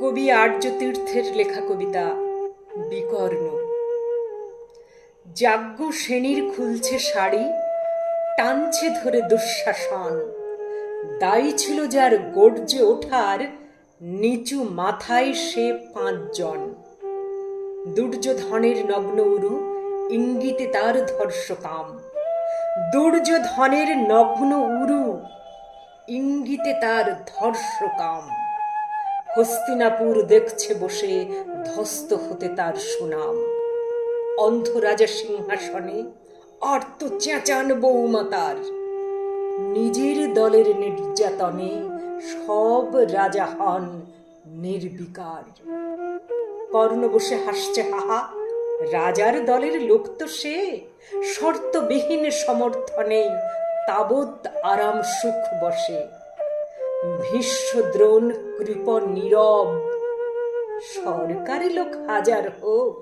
কবি আর্য তীর্থের লেখা কবিতা বিকর্ণ। যাজ্ঞ শ্রেণির খুলছে শাড়ি, টানছে ধরে দুঃশাসন। দায়ী ছিল যার গর্জে ওঠার, নিচু মাথায় সে পাঁচজন। দুর্যোধনের নগ্ন উরু, ইঙ্গিতে তার ধর্ষকাম। দুর্যোধনের নগ্ন উরু, ইঙ্গিতে তার ধর্ষকাম। হস্তিনাপুর দেখছে বসে ধস্ত হতে তার সুনাম। অন্ধ রাজা সিংহাসনে অর্থ চেঁচান বৌমা তার। নিজের দলের নির্যাতনে সব রাজা হন নির্বিকার। কর্ণ বসে হাসছে, হাহা, রাজার দলের লোক তো সে। শর্তবিহীন সমর্থনে তাবৎ আরাম সুখ বসে। ভীষ্ম দ্রোণ কৃপ নীরব। সরকারি লোক হাজার হোক,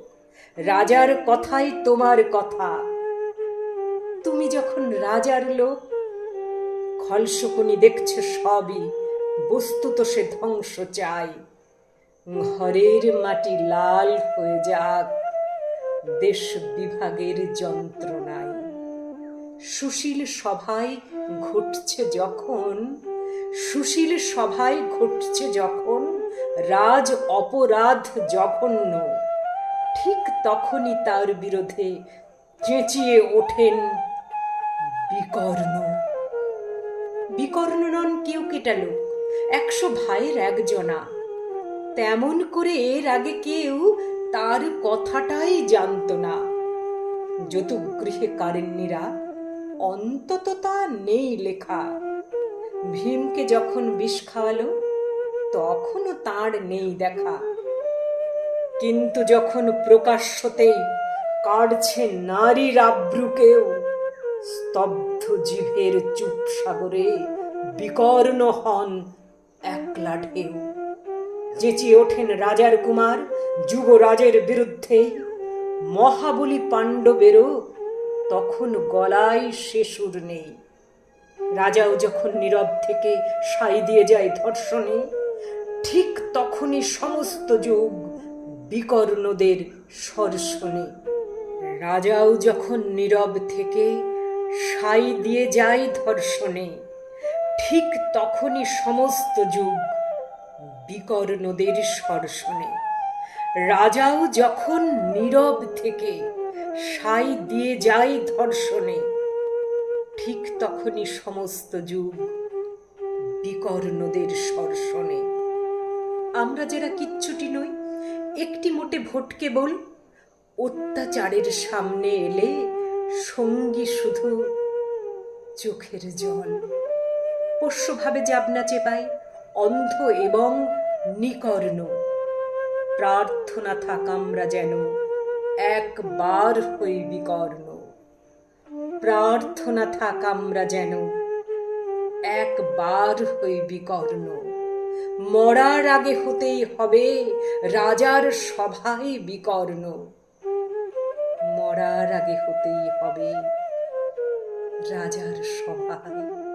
রাজার কথাই তোমার কথা। তুমি যখন রাজার লোক খলশকুনি দেখছে সবই বস্তুত সে ধ্বংস চাই। ঘরের মাটি লাল হয়ে যাক, দেশ বিভাগের যন্ত্রণায়। সুশীল সভায় ঘটছে যখন সুশীল সভায় ঘটছে যখন রাজ অপরাধ জঘন্য। ঠিক তখনই তার বিরোধে চেঁচিয়ে ওঠেন বিকর্ণ। বিকর্ণ নন কেউ কেটা লোক একশো ভাইয়ের একজনা। তেমন করে এর আগে কেউ তার কথাটাই জানত না। যতুগৃহে কারেন্নিরা অন্তত তা নেই লেখা। ভীমকে যখন বিষ খাওয়ালো, তখনও তার নেই দেখা। কিন্তু যখন প্রকাশ্যতেই কাটছে নারীর আব্রুকেও স্তব্ধ জিভের চুপ সাগরে বিকর্ণ হন একলা ঢেউ চেঁচিয়ে ওঠেন রাজার কুমার, যুবরাজের বিরুদ্ধে। মহাবলী পাণ্ডবেরও তখন গলায় সুর নেই। রাজাও যখন নীরব থেকে সাই দিয়ে যায় ধর্ষণে, ঠিক তখনই সমস্ত যুগ বিকর্ণদের স্বর রাজাও যখন নীরব থেকে সাই দিয়ে যায় ধর্ষণে, ঠিক তখনই সমস্ত যুগ বিকর্ণদের স্বর রাজাও যখন নীরব থেকে সাই দিয়ে যায় ধর্ষণে ঠিক তখনই সমস্ত যুগ বিকর্ণদের স্বর্ষণে আমরা যারা কিচ্ছুটি নই, একটি মোটে ভোট কেবল অত্যাচারের সামনে এলে সঙ্গী শুধু চোখের জল। পোষ্যভাবে যাবনা চেপাই অন্ধ এবং নিকর্ণ। প্রার্থনা থাক আমরা যেন, একবার হই বিকর্ণ। প্রার্থনা থাক আমরা যেন। একবার হই বিকর্ণ মরার আগে হতেই হবে, রাজার সভায় বিকর্ণ। মরার আগে হতেই হবে, রাজার সভায়